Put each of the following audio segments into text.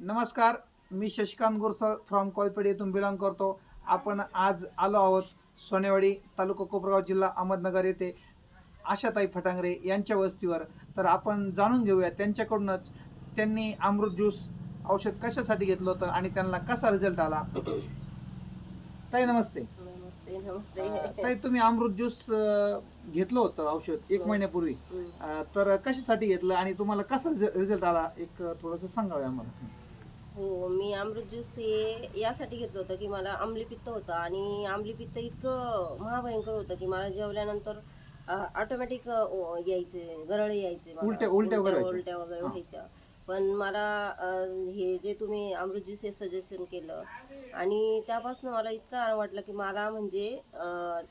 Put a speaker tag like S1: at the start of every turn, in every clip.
S1: नमस्कार मी शशिकांत गुरसळ फ्रॉम कोयपेड येथून बिलॉंग करतो. आपण आज आलो आहोत सोनेवाडी तालुका कोपरगाव जिल्हा अहमदनगर येथे आशाताई फटांगरे यांच्या वस्तीवर. तर आपण जाणून घेऊया त्यांच्याकडूनच त्यांनी अमृत ज्यूस औषध कशासाठी घेतलं होतं आणि त्यांना कसा रिझल्ट आला? ताई नमस्ते.
S2: नमस्ते नमस्ते.
S1: ताई तुम्ही अमृत ज्यूस घेतलं होतं औषध एक महिन्यापूर्वी. अं, तर कशासाठी घेतलं आणि तुम्हाला कसा रिझल्ट आला? एक थोडंसं सांगावे आम्हाला.
S2: हो मी अमृत ज्यूस हे यासाठी घेतलं होतं की मला आम्लीपित्त होतं आणि आम्लीपित्त इतकं महाभयंकर होतं की मला जेवल्यानंतर ऑटोमॅटिक यायचे गरळ यायचे.
S1: उलट्या- उलट्या वगैरे व्हायच्या.
S2: उलट्या वगैरे व्हायच्या पण मला हे जे तुम्ही अमृत ज्यूस हे सजेशन केलं आणि त्यापासून मला इतकं आराम वाटलं की मला म्हणजे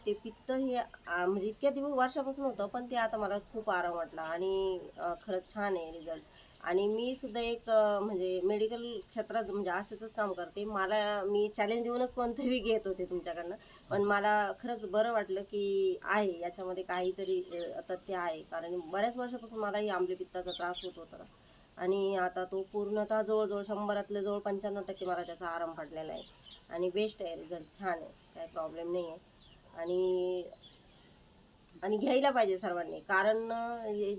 S2: ते पित्त हे म्हणजे इतक्या दिवस वर्षापासून होतं पण ते आता मला खूप आराम वाटला आणि खरंच छान आहे रिझल्ट आणि मी सुद्धा एक म्हणजे मेडिकल क्षेत्रात म्हणजे अशाच काम करते. मला मी चॅलेंज देऊनच कोणतंही घेत होते तुमच्याकडनं. पण मला खरंच बरं वाटलं की आहे. याच्यामध्ये काहीतरी तथ्य आहे. कारण बऱ्याच वर्षापासून मलाही आंबलेपित्ताचा त्रास होत होता. आणि आता तो पूर्णतः जवळजवळ शंभरातले जवळ पंच्याण्णव टक्के मला त्याचा आराम पडलेला आहे. आणि बेस्ट आहे. रिझल्ट छान आहे. काही प्रॉब्लेम नाही आहे आणि आणि घ्यायला पाहिजे सर्वांनी. कारण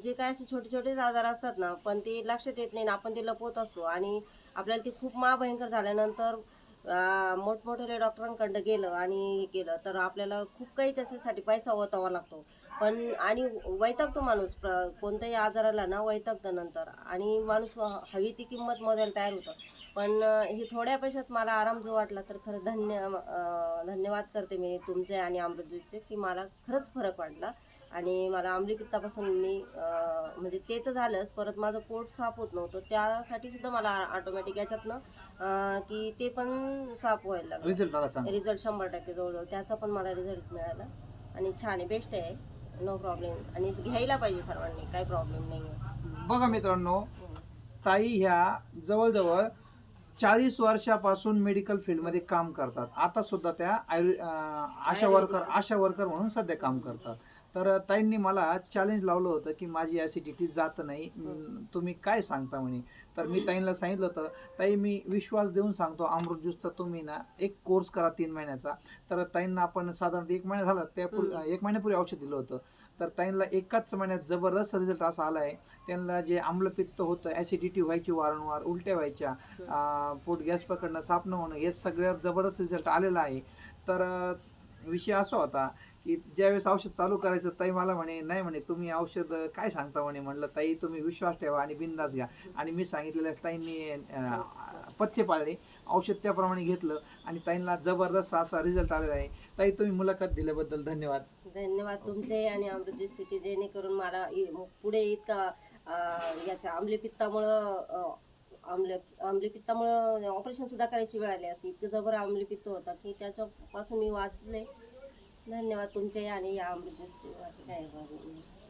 S2: जे काय असे छोटे छोटेच आजार असतात ना पण ते लक्षात येत नाही ना आपण ते लपवत असतो. आणि आपल्याला ते खूप महाभयंकर झाल्यानंतर मोठमोठ्या डॉक्टरांकडं गेलं आणि हे केलं तर आपल्याला खूप काही त्याच्यासाठी पैसा ओतावा लागतो. पण आणि वैतागतो माणूस. प्र- कोणत्याही आजाराला ना वैतागतं नंतर. आणि माणूस हवी ती किंमत मोजायला तयार होतं. पण हे थोड्या पैशात मला आराम जो वाटला तर खरं धन्य धन्यवाद करते मी तुमचे आणि अमृतजीचे की मला खरंच फरक वाटला. आणि मला आम्लीपित्तापासून मी अं, म्हणजे ते तर झालंच परत माझं पोट साफ होत नव्हतं. त्यासाठी सुद्धा मला ऑटोमॅटिक याच्यातनं की ते पण साफ व्हायला लागलं.
S1: रिझल्ट
S2: रिझल्ट शंभर टक्के जवळजवळ त्याचा पण मला रिझल्ट मिळाला. आणि छान आहे बेस्ट आहे. नो प्रॉब्लेम आणि घ्यायला पाहिजे सर्वांनी काही प्रॉब्लेम नाही आहे
S1: बघा मित्रांनो ताई ह्या जवळजवळ चाळीस वर्षापासून मेडिकल फील्डमध्ये काम करतात. आता सुद्धा त्या आयुर्वे अं, आशा वर्कर आशा वर्कर म्हणून सध्या काम करतात. तर ताईंनी मला चॅलेंज लावलं होतं की माझी ॲसिडिटी जात नाही. तुम्ही काय सांगता म्हणे? तर मी ताईंना सांगितलं होतं ताई मी विश्वास देऊन सांगतो अमृत ज्यूसचा तुम्ही ना एक कोर्स करा तीन महिन्याचा. तर ताईंना आपण साधारण एक महिना झाला त्या एक महिन्यापूर्वी औषध दिलं होतं. तर ताईंना एकाच महिन्यात जबरदस्त रिझल्ट असा आला आहे. त्यांना जे आम्लपित्त होतं ॲसिडिटी व्हायची वारंवार उलट्या व्हायच्या पोट गॅस पकडणं न होणं हे सगळ्यात जबरदस्त रिझल्ट आलेला आहे. तर विषय असा होता की ज्यावेळेस औषध चालू करायचं ताई मला म्हणे नाही म्हणे तुम्ही औषध काय सांगता म्हणे? म्हणलं ताई तुम्ही विश्वास ठेवा आणि बिंदास घ्या. आणि मी सांगितलेल्या ताईंनी पथ्य पाळले औषध त्याप्रमाणे घेतलं आणि ताईंना जबरदस्त असा रिझल्ट आलेला आहे. ताई तुम्ही मुलाखत दिल्याबद्दल धन्यवाद.
S2: धन्यवाद तुमचे आणि अमृतजी स्थिती जेणेकरून मला इ- पुढे इतका याच्या आम्लपित्तामुळं आम्ल आम्लपित्तामुळं ऑपरेशन सुद्धा करायची वेळ आली असती. इतकं जबर आम्लपित्त होता की त्याच्यापासून मी वाचले. धन्यवाद तुमचे आणि या.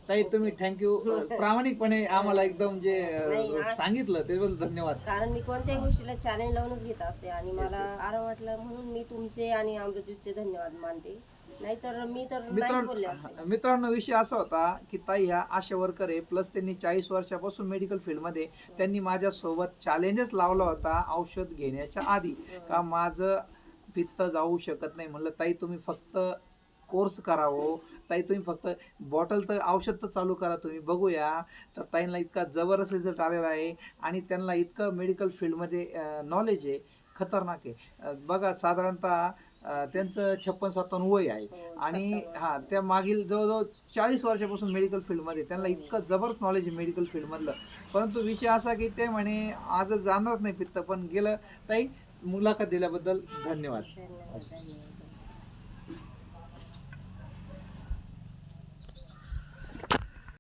S1: ताई तुम्ही थँक्यू प्रामाणिकपणे आम्हाला एकदम जे अं, सांगितलं त्याबद्दल धन्यवाद.
S2: कारण मी कोणत्याही गोष्टीला चॅलेंज लावूनच घेत असते आणि मला आराम वाटला म्हणून मी तुमचे आणि अमृतज्योतचे धन्यवाद मानते. नाहीतर मी तर नाहीच बोलले असते.
S1: मित्रांनो मित्रांनो विषय असा होता की ताई ह्या आशा वर्कर आहे प्लस त्यांनी चाळीस वर्षापासून मेडिकल फील्डमध्ये त्यांनी माझ्यासोबत चॅलेंजच लावला होता औषध घेण्याच्या आधी. का माझं पित्त जाऊ शकत नाही म्हणलं ताई तुम्ही फक्त कोर्स करावं. ताई तुम्ही फक्त बॉटल तर औषध तर चालू करा तुम्ही. बघूया. तर ताईंना इतका जबरदस्त रिझल्ट आलेला आहे आणि त्यांना इतकं मेडिकल फील्डमध्ये नॉलेज आहे. खतरनाक आहे. बघा साधारणतः त्यांचं छप्पन सत्तावन्न वय आहे.
S2: हो,
S1: आणि हा त्या मागील जवळजवळ चाळीस वर्षापासून मेडिकल फील्डमध्ये त्यांना इतकं जबरदस्त नॉलेज आहे मेडिकल फील्डमधलं परंतु विषय असा की ते म्हणे आज जाणारच नाही पित्त. पण गेलं ताई मुलाखत दिल्याबद्दल
S2: धन्यवाद.